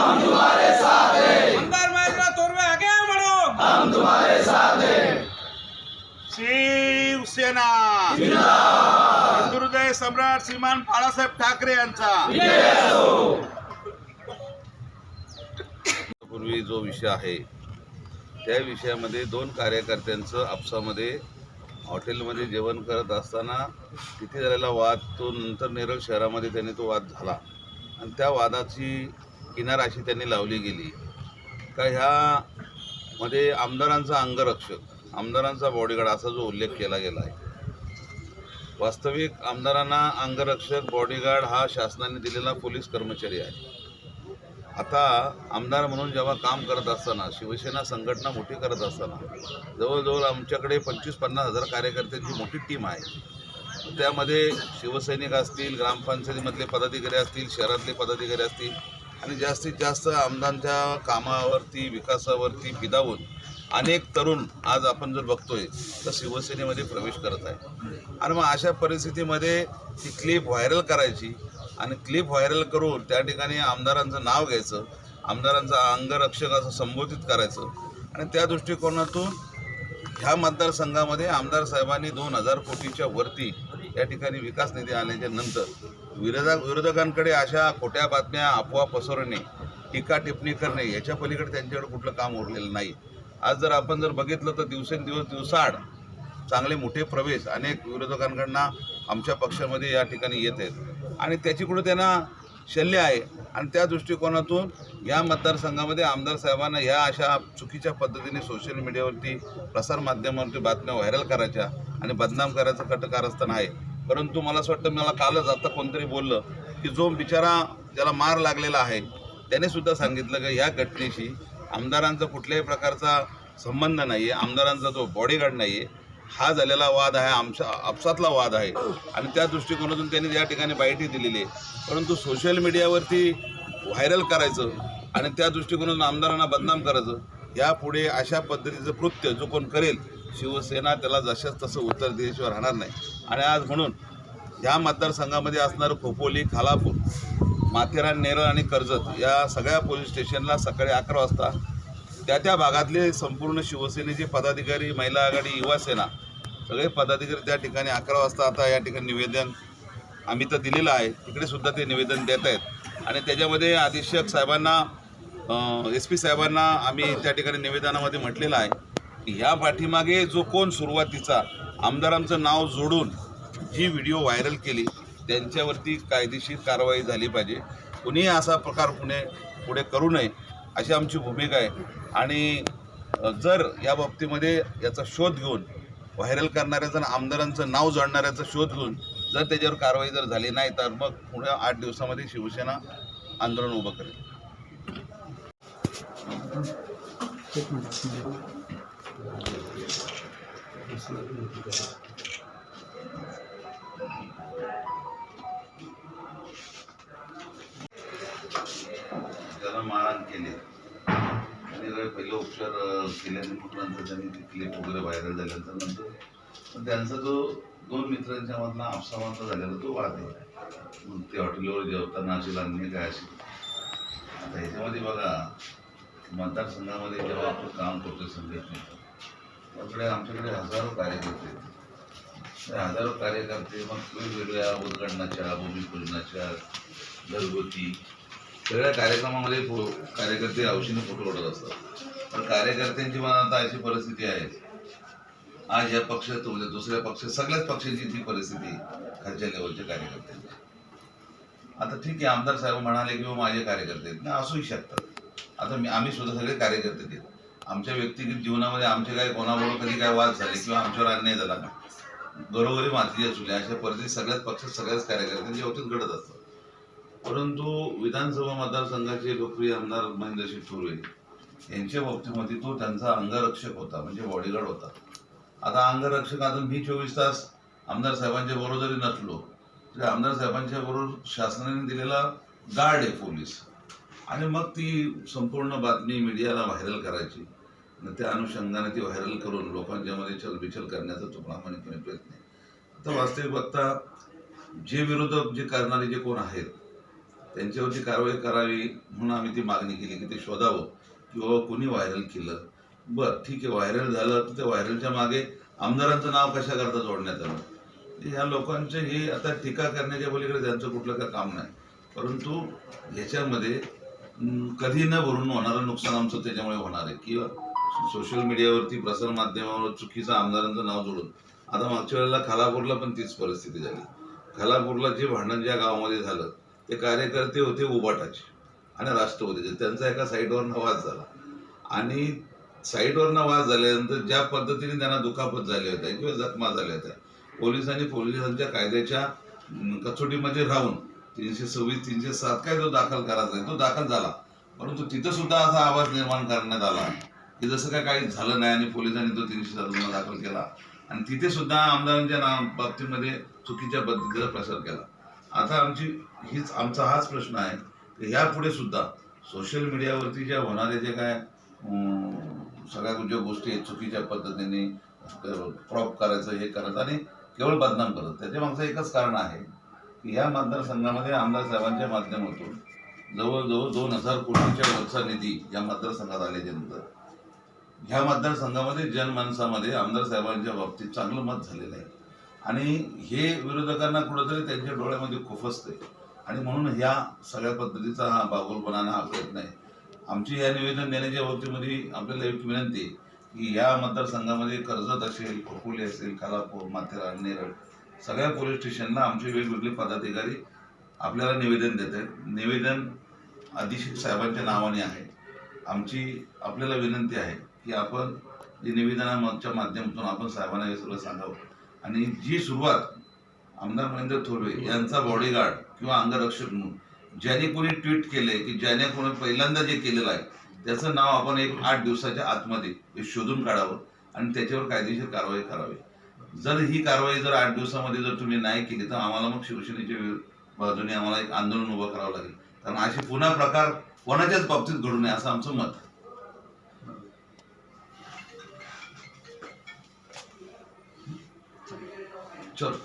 आमदार महेंद्र तोरवे आगे बढ़ो शिवसेना हिंदुहृदय सम्राट श्रीमान बाळासाहेब ठाकरे यांचा। पूर्वी जो विषय आहे त्या विषयामध्ये दोन कार्यकर्त्यांचं आपसामध्ये हॉटेलमध्ये जेवण करत असताना तिथे झालेला वाद तो नंतर नेरळ शहरामध्ये त्यांनी तो वाद झाला. आणि त्या वादाची किनार अशी त्यांनी लावली गेली. का ह्यामध्ये आमदारांचा अंगरक्षक आमदारांचा बॉडीगार्ड असा जो उल्लेख केला गेला आहे. वास्तविक आमदारांना अंगरक्षक बॉडीगार्ड हा शासनाने दिलेला पोलीस कर्मचारी आहे. आता आमदार म्हणून जेव्हा काम करत असताना शिवसेना संघटना मोठी करत असताना जवळजवळ आमच्याकडे पंचवीस पन्नास हजार कार्यकर्त्यांची मोठी टीम आहे. त्यामध्ये शिवसैनिक असतील ग्रामपंचायतीमधले पदाधिकारी असतील शहरातले पदाधिकारी असतील आणि जास्तीत जास्त आमदारांच्या कामावरती विकासावरती फिदावून अनेक तरुण आज आपण जर बघतोय तर शिवसेनेमध्ये प्रवेश करत आहे आणि मग अशा परिस्थितीमध्ये ती क्लिप व्हायरल करायची आणि क्लिप व्हायरल करून त्या ठिकाणी आमदारांचं नाव घ्यायचं आमदारांचा अंगरक्षक असं संबोधित करायचं आणि त्या दृष्टिकोनातून ह्या मतदारसंघामध्ये आमदार साहेबांनी दोन हजार कोटीच्या वरती या ठिकाणी विकास निधी आल्याच्यानंतर विरोधा विरोधकांकडे अशा खोट्या बातम्या अफवा पसरणे टीका टिप्पणी करणे याच्या पलीकडे त्यांच्याकडे कुठलं काम उरलेलं नाही. आज जर आपण जर बघितलं तर दिवसेंदिवस दिवसाआड चांगले मोठे प्रवेश अनेक विरोधकांकडनं आमच्या पक्षामध्ये या ठिकाणी येत आहेत. आणि त्याची कुठं त्यांना शल्य आहे आणि त्या दृष्टिकोनातून या मतदारसंघामध्ये आमदार साहेबांना ह्या अशा चुकीच्या पद्धतीने सोशल मीडियावरती प्रसारमाध्यमावरती बातम्या व्हायरल करायच्या आणि बदनाम करायचं कट कारस्थान आहे. परंतु मला असं वाटतं मला कालच आता कोणतरी बोललं की जो बिचारा ज्याला मार लागलेला आहे त्याने सुद्धा सांगितलं की ह्या घटनेशी आमदारांचा कुठल्याही प्रकारचा संबंध नाही आहे आमदारांचा जो बॉडीगार्ड नाही आहे हा झालेला वाद आहे आमच्या आपसातला वाद आहे. आणि त्या दृष्टिकोनातून त्यांनी या ठिकाणी बाईटही दिलेली आहे. परंतु सोशल मीडियावरती व्हायरल करायचं आणि त्या दृष्टिकोनातून आमदारांना बदनाम करायचं यापुढे अशा पद्धतीचं कृत्य जो कोण करेल शिवसेना त्याला जशाच तसं उत्तर दिल्याशिवाय राहणार नाही. आणि आज म्हणून ह्या मतदारसंघामध्ये असणारं खोपोली खालापूर माथेरान नेरळ आणि कर्जत या सगळ्या पोलीस स्टेशनला सकाळी अकरा वाजता त्या त्या भागातले संपूर्ण शिवसेनेचे पदाधिकारी महिला आघाडी युवासेना सगळे पदाधिकारी त्या ठिकाणी अकरा वाजता आता या ठिकाणी निवेदन आम्ही तर दिलेलं आहे. तिकडे सुद्धा ते निवेदन देत आहेत. आणि त्याच्यामध्ये अधीक्षक साहेबांना एस पी साहेबांना आम्ही त्या ठिकाणी निवेदनामध्ये म्हटलेलं आहे की ह्या पाठीमागे जो कोण सुरुवातीचा आमदारांचं नाव जोडून जी व्हिडिओ व्हायरल केली त्यांच्यावरती कायदेशीर कारवाई झाली पाहिजे. कुणीही असा प्रकार पुणे पुढे करू नये अशी आमची भूमिका आहे. आणि जर या बाबतीमध्ये याचा शोध घेऊन व्हायरल करणाऱ्याचं आणि आमदारांचं नाव जोडणाऱ्याचा शोध घेऊन जर त्याच्यावर कारवाई जर झाली नाही तर मग पुढे आठ दिवसामध्ये शिवसेना आंदोलन उभं करेल. त्याला मारहाण केले. आणि पहिले उपचार केल्याने केल्यानंतर नंतर त्यांनी ती क्लिप वगैरे व्हायरल झाल्यानंतर नंतर पण त्यांचा जो दोन मित्रांच्या मधला आपसामधला झालेला तो वाद आहे मग ते हॉटेलवर जेवताना अशी लागणे काय अशी? आता ह्याच्यामध्ये बघा मतदारसंघामध्ये जेव्हा आपण काम करतो संघटनेचं त्याकडे आमच्याकडे हजारो कार्यकर्ते आहेत. हजारो कार्यकर्ते मग वेगवेगळ्या उद्घाटनाच्या भूमिपूजनाच्या घरगुती सगळ्या कार्यक्रमामध्ये फो- कार्यकर्ते औषधी फोटो उडत असतात. पण कार्यकर्त्यांची मला आता अशी परिस्थिती आहे. आज या पक्षात म्हणजे दुसऱ्या पक्षात सगळ्याच पक्षांची ती परिस्थिती खालच्या लेवलच्या कार्यकर्त्यांची. आता ठीक आहे आमदार साहेब म्हणाले की हो, माझे कार्यकर्ते आहेत. ना असूही शकतात. आता मी आम्ही सुद्धा सगळे कार्यकर्ते आहेत. आमच्या व्यक्तिगत जीवनामध्ये आमचे काय कोणाबरोबर कधी काय वाद झाले किंवा आमच्यावर अन्याय झाला का? घरोघरी माती चुल्या अशा परिस्थिती सगळ्याच पक्ष सगळ्याच कार्यकर्त्यांच्या बाबतीत घडत असतात. परंतु विधानसभा मतदारसंघाचे लोकप्रिय आमदार महेंद्रसिंह थोरवे यांच्या बाबतीमध्ये तो त्यांचा अंगरक्षक होता म्हणजे बॉडीगार्ड होता. आता अंगरक्षक अजून मी चोवीस तास आमदार साहेबांच्या बरोबर जरी नसलो तरी आमदार साहेबांच्या बरोबर शासनाने दिलेला गार्ड आहे पोलीस. आणि मग ती संपूर्ण बातमी मीडियाला व्हायरल करायची. आणि त्या अनुषंगाने ती व्हायरल करून लोकांच्या मध्ये चलबिचल करण्याचा तो प्रामाणिकपणे प्रयत्न आहे. आता वास्तविक बघता जे विरोधक जे करणारे जे कोण आहेत त्यांच्यावरची कारवाई करावी म्हणून आम्ही ती मागणी केली की ते शोधावं की बाबा कोणी व्हायरल केलं. बरं ठीक आहे व्हायरल झालं तर त्या व्हायरलच्या मागे आमदारांचं नाव कशा करता जोडण्यात आलं? ह्या लोकांचे हे आता टीका करण्याच्या पलीकडे त्यांचं कुठलं काय काम नाही. परंतु ह्याच्यामध्ये कधी न भरून होणारं नुकसान आमचं त्याच्यामुळे होणार आहे. किंवा सोशल मीडियावरती प्रसार माध्यमावर चुकीचं आमदारांचं नाव जोडून. आता मागच्या वेळेला खालापूरला पण तीच परिस्थिती झाली. खालापूरला जे भांडण ज्या गावामध्ये झालं ते कार्यकर्ते होते उबाटाचे आणि राष्ट्रवादीचे. त्यांचा एका साईडवरनं वाद झाला. आणि साईडवरनं वाद झाल्यानंतर ज्या पद्धतीने त्यांना दुखापत झाल्या होत्या किंवा जखमा झाल्या होत्या पोलिसांनी पोलिसांच्या कायद्याच्या कचोटीमध्ये राहून तीनशे सव्वीस तीनशे सात काय तो दाखल करायचा आहे तो दाखल झाला. परंतु तिथं सुद्धा असा आवाज निर्माण करण्यात आला. की जसं काय काही झालं नाही आणि पोलिसांनी तो तीनशे सात गुन्हा दाखल केला. आणि तिथे सुद्धा आमदारांच्या ना बाबतीमध्ये चुकीच्या पद्धतीचा प्रसार केला. आता आमची हीच आमचा हाच प्रश्न आहे. की ह्यापुढे सुद्धा सोशल मीडियावरती ज्या होणाऱ्या जे काय सगळ्या ज्या गोष्टी आहेत चुकीच्या पद्धतीने क्रॉप करायचं हे करायचं आणि केवळ बदनाम करत. त्याच्या मागचं एकच कारण आहे की ह्या मतदारसंघामध्ये आमदार साहेबांच्या माध्यमातून जवळजवळ दोन हजार कोटीच्या वरचा निधी या मतदारसंघात आल्याच्यानंतर ह्या मतदारसंघामध्ये जनमानसामध्ये आमदार साहेबांच्या बाबतीत चांगलं मत झालेलं आहे. आणि हे विरोधकांना कुठंतरी त्यांच्या डोळ्यामध्ये खुफसते आणि म्हणून ह्या सगळ्या पद्धतीचा हा बागोलपणानं हा प्रयत्न आहे आमची या निवेदन देण्याच्या बाबतीमध्ये आपल्याला एक विनंती आहे की या मतदारसंघामध्ये कर्जत असेल खोपोली असेल खालापूर माथेरान नेरळ सगळ्या पोलीस स्टेशनला आमचे वेगवेगळे पदाधिकारी आपल्याला निवेदन देत आहेत. निवेदन अधीक्षक साहेबांच्या नावाने आहे. आमची आपल्याला विनंती आहे की आपण जे निवेदनाच्या माध्यमातून आपण साहेबांना हे सगळं सांगावं. आणि जी सुरुवात आमदार महेंद्र थोरवे यांचा बॉडीगार्ड किंवा अंगरक्षक म्हणून ज्याने कोणी ट्विट केले की ज्याने कोणी पहिल्यांदा जे केलेलं आहे त्याचं नाव आपण एक आठ दिवसाच्या आतमध्ये हे शोधून काढावं आणि त्याच्यावर कायदेशीर कारवाई करावी. जर ही कारवाई जर आठ दिवसामध्ये जर तुम्ही नाही केली तर आम्हाला मग शिवसेनेच्या बाजूने आम्हाला एक आंदोलन उभं करावं लागेल. कारण असे पुन्हा प्रकार कोणाच्याच बाबतीत घडू नये असं आमचं मत आहे. चल